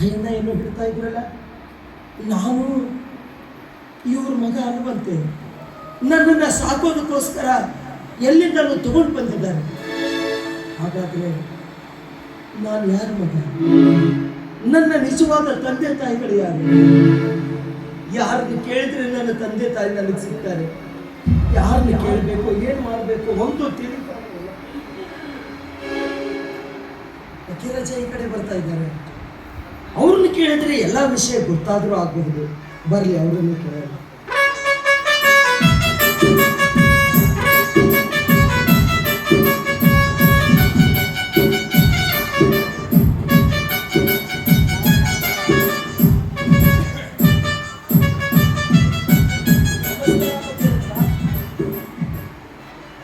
ಬಾಯಿಂದ ಏನು ಬಿಡ್ತಾ ಇದ್ರಲ್ಲ? ನಾನು ಇವ್ರ ಮಗ ಅನ್ನುವಂತೆ ನನ್ನನ್ನು ಸಾಕೋದಕ್ಕೋಸ್ಕರ ಎಲ್ಲಿಂದಲೂ ತಗೊಂಡು ಬಂದಿದ್ದಾರೆ. ಹಾಗಾದ್ರೆ ನಾನು ಯಾರ ಮಗ? ನನ್ನ ನಿಜವಾದ ತಂದೆ ತಾಯಿಗಳು ಯಾರು? ಯಾರನ್ನು ಕೇಳಿದ್ರೆ ನನ್ನ ತಂದೆ ತಾಯಿ ನನಗೆ ಸಿಗ್ತಾರೆ. ಯಾರನ್ನು ಕೇಳಬೇಕು, ಏನು ಮಾಡಬೇಕು, ಒಂದು. ಅಖಿರಜ ಈ ಕಡೆ ಬರ್ತಾ ಇದ್ದಾರೆ. ಕೇಳಿದ್ರೆ ಎಲ್ಲ ವಿಷಯ ಗೊತ್ತಾದರೂ ಆಗಬಹುದು. ಬರ್ಲಿ ಅವರನ್ನು ಕೇಳೋಣ.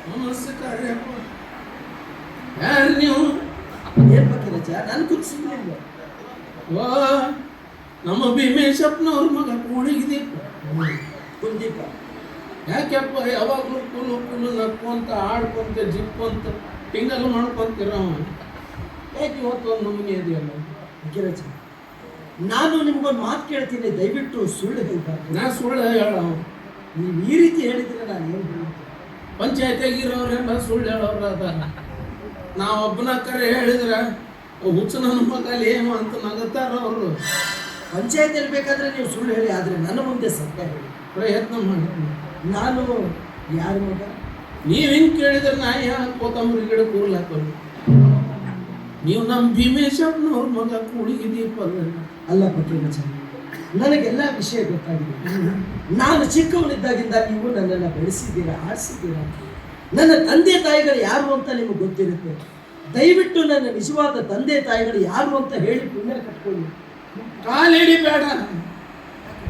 ನಮಸ್ಕಾರ ನೀವು? ಏನ್ ಬಗ್ಗೆ ರಜಾ ನಾನು ಕುದಿಸಿರ್ಲಿಲ್ಲ ವಾ ನಮ್ಮ ಭೀಮೇಶಪ್ಪನವ್ರ ಮಗ ಕೋಣಿಗಿದೆ ಕುಂದೀಪ ಯಾಕೆಪ್ಪ ಯಾವಾಗಲೂ ಕುಲು ಕುಲು ನಕ್ಕೊಂತ ಆಡ್ಕೊಂತ ಜಿಪ್ಪಂತ ಪಿಂಗಲ್ ಮಾಡ್ಕೊಂತೀರ ಯಾಕೆ ಇವತ್ತು ಒಂದು ನಮೂನೆ ಇದೆಯಲ್ಲ? ಗಿರಜ ನಾನು ನಿಮ್ಗೊಂದು ಮಾತು ಕೇಳ್ತೀನಿ ದಯವಿಟ್ಟು ಸುಳ್ಳು ಹೇಳ್ಬಾರ್ದು. ನಾ ಸುಳ್ಳು ಹೇಳ. ನೀವು ಈ ರೀತಿ ಹೇಳಿದ್ರೆ ನಾನು ಏನು ಹೇಳ್ತೀನಿ ಪಂಚಾಯತಿಯಾಗಿರೋರೆಲ್ಲ ಸುಳ್ಳು ಹೇಳೋರು ಅದ ನಾವು ಒಬ್ಬನ ಕರೆ ಹೇಳಿದ್ರೆ ಹುಚ್ಚು ನನ್ನ ಮಗಲ್ಲಿ ಏನು ಅಂತ ನಗತ್ತಾರ ಅವರು. ಪಂಚಾಯತಿಯಲ್ಲಿ ಬೇಕಾದ್ರೆ ನೀವು ಸುಳ್ಳು ಹೇಳಿ, ಆದರೆ ನನ್ನ ಮುಂದೆ ಸತ್ಯ ಹೇಳಿ. ಪ್ರಯತ್ನ ಮಾಡಿ. ನಾನು ಯಾರ ಮಗ? ನೀವು ಹಿಂಗೆ ಕೇಳಿದ್ರೆ ನಾ ಯಾಕೆ ಕೋತಂಬರಿ ಗಿಡ ಕೂರ್ಲ ಹಾಕೋದು. ನೀವು ನಮ್ಮ ಭೀಮೇಶಪ್ಪನವ್ರ ಮಗ ಕೂಡಿದೀಪ ಅಲ್ಲ ಬಕೀರಜ ನನಗೆಲ್ಲ ವಿಷಯ ಗೊತ್ತಾಗಿದೆ. ನಾನು ಚಿಕ್ಕವನಿದ್ದಾಗಿಂದ ನೀವು ನನ್ನನ್ನು ಬೆಳೆಸಿದ್ದೀರಾ ಆಡಿಸಿದ್ದೀರಾ ನನ್ನ ತಂದೆ ತಾಯಿಗಳು ಯಾರು ಅಂತ ನಿಮಗೆ ಗೊತ್ತಿರುತ್ತೆ. ದಯವಿಟ್ಟು ನನ್ನ ನಿಜವಾದ ತಂದೆ ತಾಯಿಗಳು ಯಾರು ಅಂತ ಹೇಳಿ ಪುಣ್ಯ ಕಟ್ಕೊಳ್ಳಿ. ಹೇಳಿ ಬೇಡ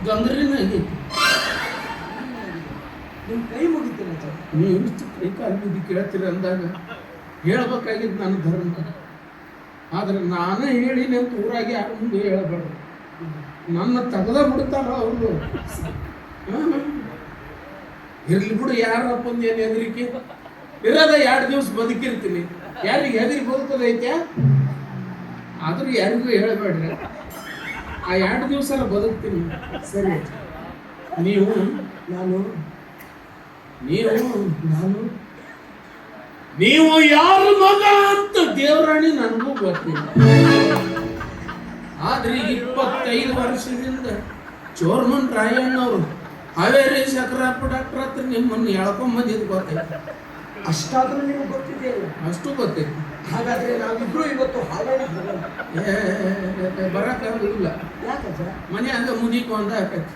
ಗಂಗರಿನಾಗಿ ನಿಮ್ಮ ಕೈ ಮುಗಿತೀರ. ನೀವು ಇಷ್ಟು ಕೈ ಕಾಲು ಕೇಳ್ತೀರ ಅಂದಾಗ ಹೇಳ್ಬೇಕಾಗಿದ್ದು ನನ್ನ ಧರ್ಮ. ಆದ್ರೆ ನಾನೇ ಹೇಳಿನಿ ಅಂತ ಊರಾಗಿ ಯಾರ ಮುಂದೆ ಹೇಳಬಾರ್ದು. ನನ್ನ ತಗದ ಬಿಡ್ತಾರ ಅವರು. ಇರ್ಲಿ ಬಿಡು ಯಾರಪ್ಪ ಏನು ಹೆದರಿಕೆ? ಇರೋದ ಎರಡು ದಿವಸ ಬದುಕಿರ್ತೀನಿ. ಯಾರಿಗೆ ಹೆದರಿ ಬದುಕೋದೈತೆ ಆದ್ರೂ ಯಾರಿಗೂ ಹೇಳಬೇಡ್ರಿ. ಆ ಎರಡು ದಿವಸ ಬದುಕ್ತೀನಿ. ಸರಿ. ನೀವು? ನಾನು? ನೀವು? ನಾನು? ನೀವು ಯಾರ ಮಗ ಅಂತ ದೇವರಾಣಿ ನನಗೂ ಗೊತ್ತಿಲ್ಲ. ಆದ್ರೆ ಇಪ್ಪತ್ತೈದು ವರ್ಷದಿಂದ ಚೋರ್ಮನ್ ರಾಯಣ್ಣವರು ಹಾವೇರಿ ಶಂಕರಪ್ಪ ಡಾಕ್ಟರ್ ಹತ್ರ ನಿಮ್ಮನ್ನು ಎಳ್ಕೊಂಬಂದಿದ್ದು ಗೊತ್ತೈತೆ. ಅಷ್ಟಾದ್ರೂ ನಿಮಗೆ ಗೊತ್ತಿದೆಯಲ್ಲ ಅಷ್ಟು ಗೊತ್ತೆ. ಹಾಗಾದ್ರೆ ನಾವಿಬ್ರು ಇವತ್ತು ಹಾಗೆ ಬರೋಣ ಏ ಮನೆ ಮನ್ಯಾಗ ಮುದೀಕು ಅಂತ ಆಕೈತಿ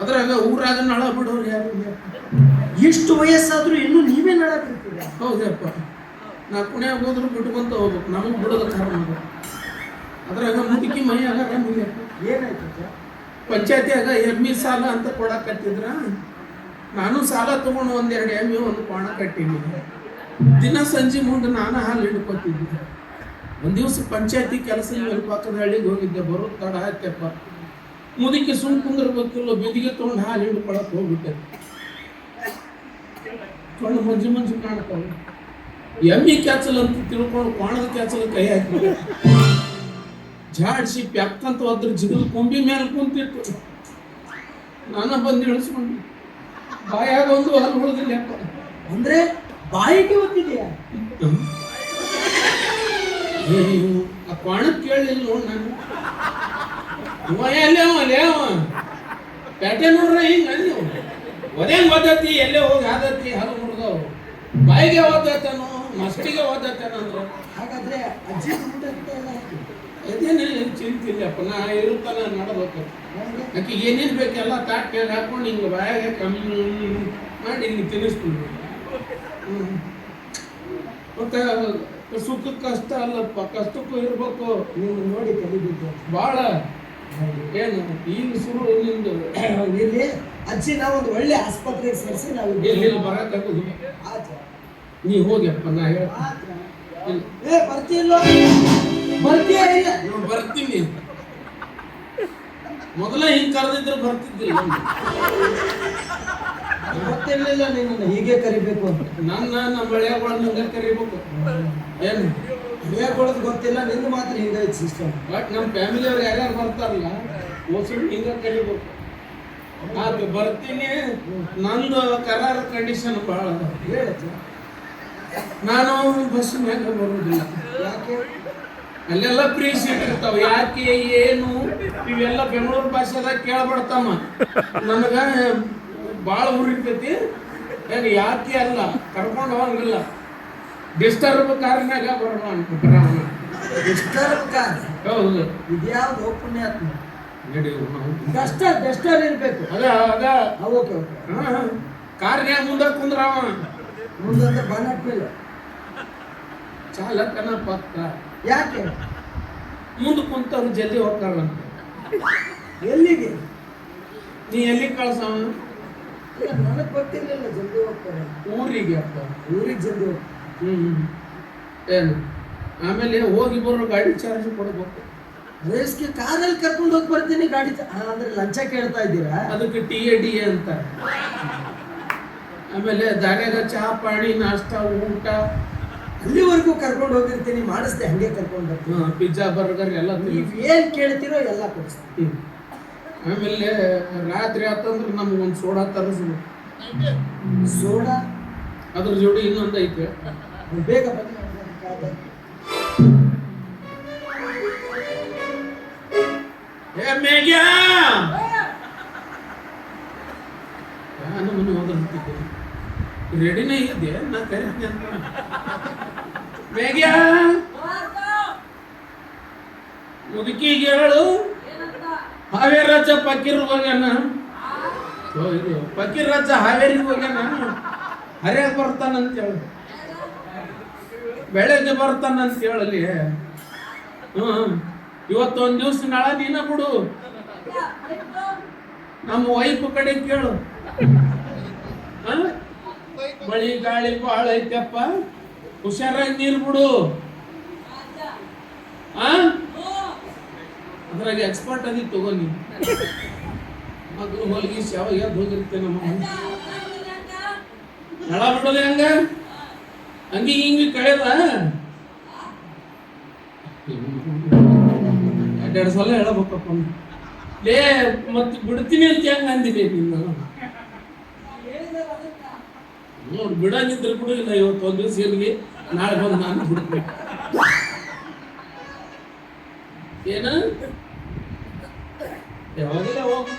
ಅದ್ರಾಗ ಊರಾಗ ನಳ ಬಿಡೋರು ಯಾರು ಇಲ್ಲ. ಎಷ್ಟು ವಯಸ್ಸಾದ್ರೂ ಇನ್ನೂ ನೀವೇ ನಡಕಿರ್ತೀರ ಹೌದಪ್ಪ. ನಾ ಪುಣ್ಯಾಗ ಹೋದ್ರು ಬಿಟ್ಕೊಂತ ಹೋಗ್ಬೇಕು ನಮಗೆ ಬಿಡೋದ ಕಾರಣ ಅದು. ಅದ್ರಾಗ ಮುದುಕಿ ಮೈಯಾಗ ಏನಾಯ್ತು ಸರ್? ಪಂಚಾಯತಿಯಾಗ ಎಮ್ಮಿ ಸಾಲ ಅಂತ ಕೊಡಕತ್ತಿದ್ರ. ನಾನು ಸಾಲ ತಗೊಂಡು ಒಂದೆರಡು ಎಮ್ಮಿ ಒಂದು ಕೋಣ ಕಟ್ಟಿದ್ದೆ ದಿನ ಸಂಜೆ ಮುಂದೆ ನಾನು ಹಾಲು ಹಿಡ್ಕೊತಿದ್ದೆ. ಒಂದು ದಿವಸ ಪಂಚಾಯತಿ ಕೆಲಸ ಮೇಲೆ ಪಕ್ಕದ ಹಳ್ಳಿಗೆ ಹೋಗಿದ್ದೆ ಬರೋ ತಡ ಆಯ್ತಪ್ಪ ಮುದುಕಿ ಸುಮ್ ಕುಂದಿರ್ಬೇಕಿಲ್ಲ ಬಿದಿಗೆ ತೊಗೊಂಡು ಹಾಲು ಹಿಡ್ಕೊಳಕ್ ಹೋಗ್ಬಿಟ್ಟೆ. ಕಣ್ಣು ಮಂಜು ಮಂಜು ಕಾಣ್ತಾವೆ. ಎಮ್ಮಿ ಕ್ಯಾಚಲ್ ಅಂತ ತಿಳ್ಕೊಂಡು ಕೋಣದ ಕ್ಯಾಚಲ್ ಕೈ ಹಾಕಿ ಜಾಡ್ಸಿ ಪ್ಯಾಕ್ತಂತ ಅದ್ರ ಜಿಗದ ಕೊಂಬಿ ಮೇಲೆ ಕುಂತಿತ್ತು. ನಾನು ಬಂದು ಇಳಿಸ್ಕೊಂಡು. ಬಾಯಾಗ ಒಂದು ಹಲ್ಲು ಉಳಿದಿಲ್ಲಪ್ಪ ಅಂದ್ರೆ ಬಾಯಿಗೆ ಒತ್ತಿದೆಯಾ? ಆ ಕೋಣ ಕೇಳಲಿಲ್ಲ ನೋಡ್ ನಾನು. ಎಲ್ಲೇ ಅವ ಅಲ್ಲೇ ಅವ. ಪೇಟೆ ನೋಡ್ರ ಹಿಂಗ ನೀವು ಒದೇ ಓದತಿ ಎಲ್ಲೇ ಹೋಗಿ ಆದತಿ ಹಲ್ಲು ಮುರಿದವು. ಬಾಯಿಗೆ ಓದತ್ತನೋ ಮಸ್ತಿಗೆ ಓದತ್ತೇನೋ ಅಂದ್ರೆ. ಹಾಗಾದ್ರೆ ಅಜ್ಜಿ ಊಟಕ್ಕೆ ಎಲ್ಲ ಹಾಕಿ ಅದೇನೇ ಚಿಂತಿಲ್ಲಪ್ಪ ನಾ ಇರುತ್ತಾನ ನಡಬೇಕು. ಆಕೆ ಏನೇನು ಬೇಕೆಲ್ಲ ತಾಟ್ಯಾಗ ಹಾಕೊಂಡು ಹಿಂಗೆ ಬಾಯಾಗ ಕಮ್ಮಿ ಮಾಡಿ ಹಿಂಗೆ ತಿನ್ನಿಸ್ತೀನಿ. ಹ್ಮ್. ಮತ್ತೆ ಸುಖ ಕಷ್ಟ ಅಲ್ಲಪ್ಪ ಕಷ್ಟಕ್ಕೂ ಇರಬೇಕು. ನೀವು ನೋಡಿ ಕಲಿಬಿದ್ದು ಭಾಳ ಏನು ಈಗ ಶುರು ನಿಂದು. ಇಲ್ಲಿ ಅಜ್ಜಿ ನಾವೊಂದು ಒಳ್ಳೆ ಆಸ್ಪತ್ರೆಗೆ ಸೇರಿಸಿ ನಾವು ಇಲ್ಲಿ ಬರಕ್ಕಾಗೋದು ನೀ ಹೋಗ್ಯಪ್ಪ ನಾ ಹೇಳ ಏ ಬರ್ತಿಲ್ಲ ಬರ್ತೀಯ ಇಲ್ಲ? ಬರ್ತೀನಿ. ಮೊದಲ ಹಿಂಗ್ ಕರೆದಿದ್ರೆ ಬರ್ತಿದ್ದಿಲ್ಲ. ಗೊತ್ತಿರ್ಲಿಲ್ಲ ನಿನ್ನನ್ನು ಹೀಗೆ ಕರಿಬೇಕು ಅಂತ. ನನ್ನ ನಮ್ಮ ಹಂಗೆ ಕರಿಬೇಕು. ಏನು? ಹೇಳ್ಕೊಳ್ಳೋದು ಗೊತ್ತಿಲ್ಲ ನಿಂದು ಮಾತ್ರ ಹಿಂಗೈತೆ ಸಿಸ್ಟಮ್ ಬಟ್ ನಮ್ಮ ಫ್ಯಾಮಿಲಿಯವ್ರು ಯಾರ್ಯಾರು ಬರ್ತಾರಲ್ಲ ಮೋಸ್ಟ್ಲಿ ಹಿಂಗ ಕರಿಬೇಕು. ಆತು ಬರ್ತೀನಿ. ನಂದು ಕರಾರ ಕಂಡೀಷನ್ ಭಾಳ. ಅದ ನಾನು ನಾನು ಬಸ್ಸಿನಾಗ ಬರೋದಿಲ್ಲ. ಯಾಕೆ? ಅಲ್ಲೆಲ್ಲ ಫ್ರೀ ಸೀಟ್ ಇರ್ತಾವ ಯಾಕೆ ಏನು? ಇವೆಲ್ಲ ಬೆಂಗಳೂರು ಭಾಷೆದಾಗ ಕೇಳ್ಬಿಡ್ತಮ್ಮ ನನಗ ಭಾಳ ಊರಿರ್ತೈತಿ ಏನು ಯಾಕೆ ಅಲ್ಲ? ಕರ್ಕೊಂಡು ಹೋಗಂಗಿಲ್ಲ. ಡಿಸ್ಟರ್ಬ್ ಕಾರ್ನಾಗ ಬರೋಣ ಬರೋಣ ಡಿಸ್ಟರ್ಬ್ ಕಾರ್ ಹೌದು. ಇದ್ಯಾವ್ದು ಪುಣ್ಯಾತ್ಮ? ಕಷ್ಟ ಡಸ್ಟರ್ ಇರ್ಬೇಕು. ಅದ ಅದ. Okay okay. ಓಕೆ ಕಾರ್ನ್ಯಾಗ ಮುಂದೆ ಕುಂದ್ರವ. ಮುಂದೆ ಬನ್ನಟ್ ಮೇಲೆ ಚಾಲಕನ ಪಕ್ಕ ಯಾಕೆ? ಮುಂದೆ ಕುಂತವ್ರು ಜಲ್ದಿ ಹೋಗ್ತಾರಂತ ಎಲ್ಲಿಗೆ? ನೀ ಎಲ್ಲಿ ಕಳ್ಸವ? ಇಲ್ಲ ನನಗೆ ಗೊತ್ತಿರಲಿಲ್ಲ ಜಲ್ದಿ ಹೋಗ್ತಾರೆ ಊರಿಗೆ ಅಪ್ಪ. ಊರಿಗೆ ಜಲ್ದಿ ಹೋಗ್ತಾರೆ. ಹ್ಮ್ ಏನು? ಆಮೇಲೆ ಹೋಗಿ ಬರೋ ಗಾಡಿ ಚಾರ್ಜ್ ಕೊಡ್ಬೇಕು. ರೇಸ್ಗೆ ಕಾರಲ್ಲಿ ಕರ್ಕೊಂಡು ಹೋಗಿ ಬರ್ತೀನಿ ಗಾಡಿ ಅಂದ್ರೆ ಲಂಚ ಕೇಳ್ತಾ ಇದ್ದೀರಾ? ಅದಕ್ಕೆ ಟಿ ಎ ಡಿ ಎ ಅಂತ ಆಮೇಲೆ ದಾರ್ಯಾಗ ಚಹಾ ಪಾಣಿ ನಾಷ್ಟ ಊಟ ಅಲ್ಲಿವರೆಗೂ ಕರ್ಕೊಂಡು ಹೋಗಿರ್ತೀನಿ ಮಾಡಿಸ್ದೆ ಹಂಗೆ ಕರ್ಕೊಂಡು ಬರ್ತೀನಿ ಪಿಜ್ಜಾ ಬರ್ಗರ್ ಎಲ್ಲ ನೀವು ಏನ್ ಕೇಳ್ತೀರೋ ಎಲ್ಲ ಕೊಡಿಸ್ತೀನಿ. ಆಮೇಲೆ ರಾತ್ರಿ ಆತಂದ್ರೆ ನಮ್ಗೊಂದು ಸೋಡಾ ತರಿಸ್ಬೇಕು ಸೋಡಾ ಅದ್ರ ಜೋಡಿ ಇನ್ನೊಂದು ಐತೆ. ಬೇಗ ಬನ್ನಿ. ಏ ಮೇಗ್ಯಾ ನಾನು ಮನೆ ಇದ್ದೆ ನಾ ಕರೀತೀನಿ ಅಂತ. ಮೇಗ್ಯಾ ಮುದುಕಿಗೆ ಹೇಳು ಹಾವೇರಿ ರಾಜ ಪಕ್ಕೀರ್ ಹೋಗ್ಯಾನ? ಪಕ್ಕೀರ್ ರಾಜ ಹಾವೇರಿಗೆ ಹೋಗ್ಯಾನ? ಹರಿಯಾಗ ಬರ್ತಾನಂತ ಹೇಳು ಬೆಳಗ್ಗೆ ಬರ್ತಾನಂತ ಹೇಳಲಿ ಹ್ಮ್. ಇವತ್ತು ಒಂದ್ ದಿವ್ಸ ನಾಳೆ ನೀನ ಬಿಡು. ನಮ್ಮ ವೈಫ್ ಕಡೆ ಕೇಳು. ಹ? ಮಳಿ ಗಾಳಿ ಬಹಳ ಐತಪ್ಪ. ಹುಷಾರಾಗಿ ನೀರ್ ಬಿಡು. ಆ? ಅದ್ರಾಗ ಎಕ್ಸ್ಪರ್ಟ್ ಅದಿ ತಗೋ ನೀ ಮಗಳು ಹೊಲಗಿ ಶಾವ ಎದ್ದು ಹೋಗಿರುತ್ತೆ ನಮ್ಮ ನಳ ಬಿಡೋದು ಹೆಂಗ? ಹಂಗಿ ಹಿಂಗಿ ಕಳೆದ? ಎರಡೆರಡು ಸಲ ಹೇಳಬೇಕಪ್ಪ. ಲೇ, ಮತ್ತೆ ಬಿಡ್ತೀನಿ ಅಂತ ಹೆಂಗ ಅಂದಿದೆ ನೀನು? ನೋಡು ಬಿಡಂಗಿದ್ರೆ ಕೂಡ ಇಲ್ಲ ಇವತ್ತು ಒಂದು ದಿವಸ ಇರಲಿ, ನಾಳೆ ಬಂದು ನಾನು ಬಿಡ್ತೀನಿ ಏನ? ಯಾವಾಗಲೇ ಹೋಗು?